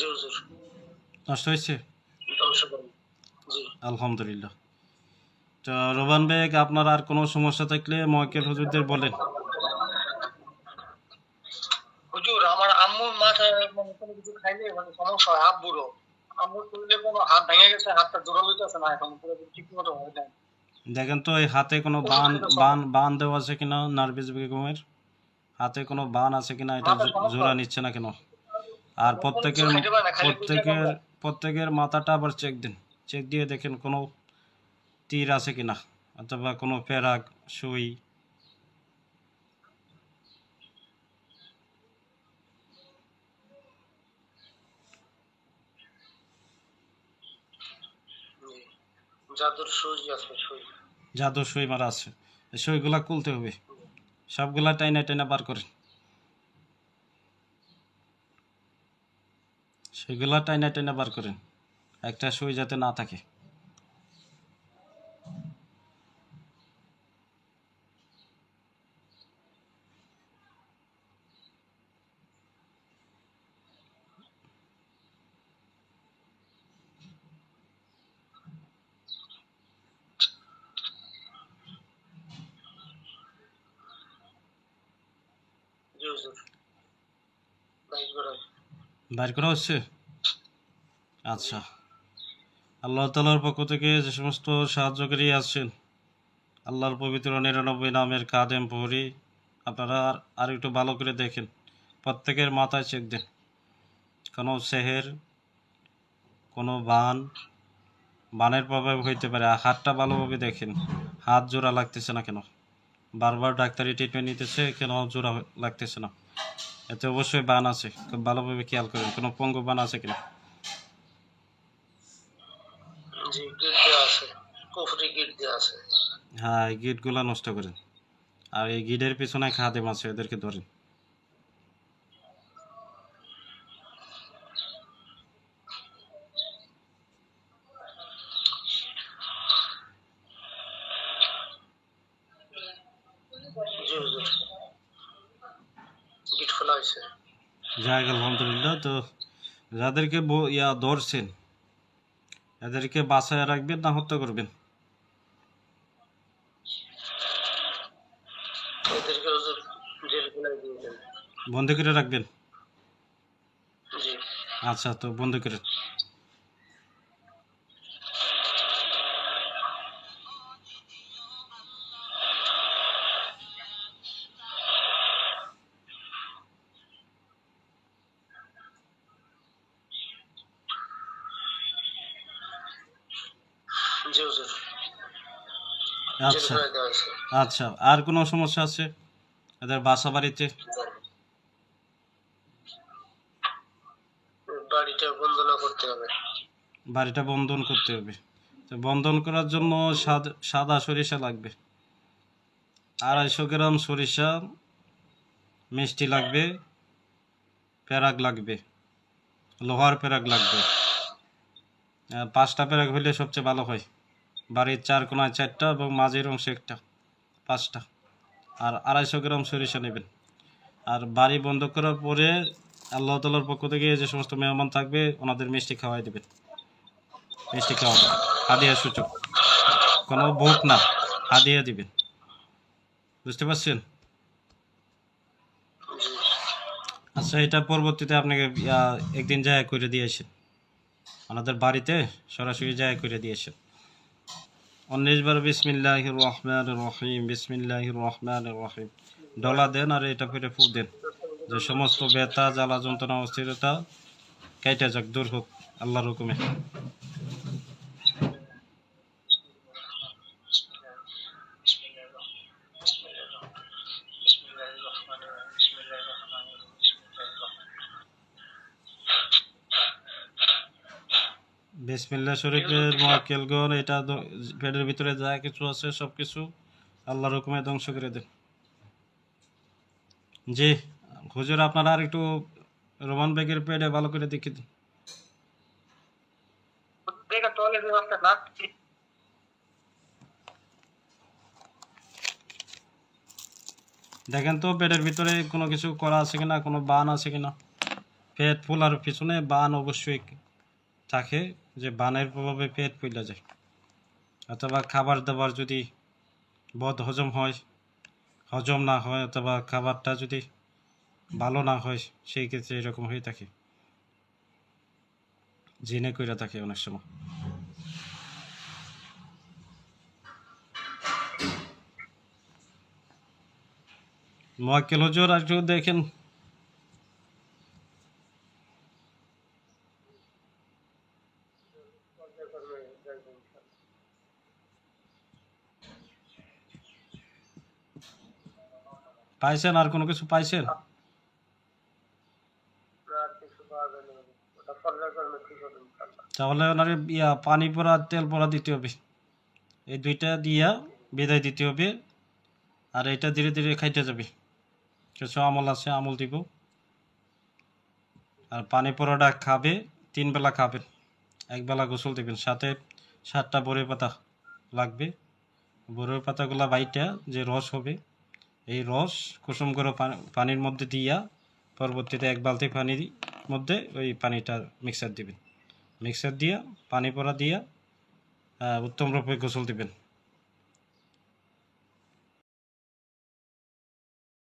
জি হুজুর নষ্ট হয়েছে? ধ্বংস করুন জি। আলহামদুলিল্লাহ। তো রোবান বেগ আপনার আর কোনো সমস্যা থাকলে ময়কেল হুজুরদের বলেন। হুজুর আমার আম্মুর মাথায় মানে কোনো কিছু খাইলে মানে সমস্যা হয় আব্বুরও। আম্মুর শরীরে কোনো হাত ভেঙে গেছে হাতটা জোড়া না এখন পুরো ঠিক মতো হয়ে যায়। দেখেন তো এই হাতে কোনো বান বান বান দেওয়া আছে কিনা? নার্ভিস বেগমের হাতে কোনো বান আছে কিনা? এটা জোড়া নিচ্ছে না কেন? আর প্রত্যেকের প্রত্যেকের প্রত্যেকের মাথাটা আবার চেক দিন। চেক দিয়ে দেখেন কোনো তীর আছে কিনা অথবা কোনো ফেরাক সুই। জাদুর সুই আছে জাদু সুই মারা আছে। সুইগুলা খুলতে হবে। সবগুলা টাইনা টাইনা বার করেন। সেগুলা টাইনা টাইনা বার করেন। একটা সুই যাতে না থাকে। বাইর করা হচ্ছে? আচ্ছা। আল্লাহ তালার পক্ষ থেকে যে সমস্ত সাহায্যকারী আছেন, আল্লাহর পবিত্র নিরানব্বই নামের কাদেম পহরি আপনারা আর- একটু ভালো করে দেখেন। প্রত্যেকের মাথায় চেক দেন। কোনো সেহের, কোনো বান, বানের প্রভাব হইতে পারে। আর হাতটা ভালোভাবে দেখেন। হাত জোড়া লাগতেছে না কেন? বারবার ডাক্তারি ট্রিটমেন্ট নিতেছে, কেন জোড়া লাগতেছে না? এতে অবশ্যই বান আছে। খুব ভালোভাবে খেয়াল করেন কোনো পঙ্গ বান আছে কিনা? হ্যাঁ হ্যাঁ এই গিটগুলো নষ্ট করেন। আর এই গিটের পিছনে খাদেম আছে এদেরকে ধরেন জি হুজুর গিট খোলা হয়েছে যাই আলহামদুলিল্লাহ। তো যাদেরকে ইয়া ধরছেন এদেরকে বাসায় রাখবেন না হত্যা করবেন? বন্ধ করে রাখবেন? আচ্ছা তো বন্ধ করে আচ্ছা। আচ্ছা আর কোনো সমস্যা আছে? এদের বাসা বাড়িতে বাড়িটা বন্ধ করতে হবে। বাড়িটা বন্ধন করতে হবে। তো বন্ধন করার জন্য সাদ- সরিষা লাগবে। আড়াইশো গ্রাম সরিষা মিষ্টি লাগবে প্যারাগ লাগবে লোহার প্যারাগ লাগবে। পাঁচটা প্যারাগ হইলে সবচেয়ে ভালো হয়। বাড়ির চার কোনায় চারটা এবং মাঝের অংশে একটা, পাঁচটা। আর আড়াইশো গ্রাম সরিষা নেবেন। আর বাড়ি বন্ধ করার পরে আল্লাহ তালার পক্ষ থেকে যে সমস্ত মেহমান থাকবে, ওনাদের মিষ্টি খাওয়াই দেবেন। মিষ্টি খাওয়াবেন। হাদিয়া সূচক। কোনো ভোগ না, হাদিয়া দিবেন। বুঝতে পারছেন? আচ্ছা এটা পরবর্তীতে আপনাকে একদিন যায় করে দিয়েছেন আমাদের বাড়িতে সরাসরি যায় করে দিয়েছেন উনিশ বিসমিল্লাহ রহমান রহিম বিসমিল্লাহ রহমান রহিম। ডলা দেন আর এটা করে ফু দেন। যে সমস্ত ব্যথা জ্বালা যন্ত্রণা অস্থিরতা, কেটে যাক, দূর হোক, আল্লাহর হুকুমে। বিসমিল্লাহ শরীফের মহাকেলগণ এটা পেটের ভিতরে যা কিছু আছে সব কিছু আল্লাহর হুকুমে ধ্বংস করে দেন। জি হুজুর আপনারা আর একটু রোমান বেগের পেটে ভালো করে দেখে দিন। দেখেন তো পেটের ভিতরে কোনো কিছু করা আছে কিনা কোনো বান আছে কিনা? পেট ফোলার পিছনে বান অবশ্যই থাকে যে বানের প্রভাবে পেট ফুলে যায়। অথবা খাবার দাবার যদি বদ হজম হয়, হজম না হয়, অথবা খাবারটা যদি ভালো না হয়, সেই ক্ষেত্রে এরকম হয়ে থাকে। জেনে কইরা থাকে অনেক সময়। মোয়াক্কেল হুজুর আর দেখেন। পাইছেন আর কোনো কিছু পাইছেন? তাহলে ওনারে ইয়া পানি পড়া তেল পড়া দিতে হবে। এই দুইটা দিয়া বিদায় দিতে হবে। আর এটা ধীরে ধীরে খাইতে যাবে। কিছু আমল আছে আমল দিব। আর পানি পড়াটা খাবে তিন বেলা খাবেন। এক বেলা গোসল দিবেন। সাথে সাতটা বড়ই পাতা লাগবে। বড়ই পাতাগুলা বাইটা যে রস হবে এই রস কুসুম করে পানি- পানির মধ্যে দিয়া পরবর্তীতে এক বালতি পানির মধ্যে ওই পানিটা মিক্সার দিবেন। মিক্সার দিয়া, পানি পড়া দিয়া উত্তম রূপে গোসল দিবেন।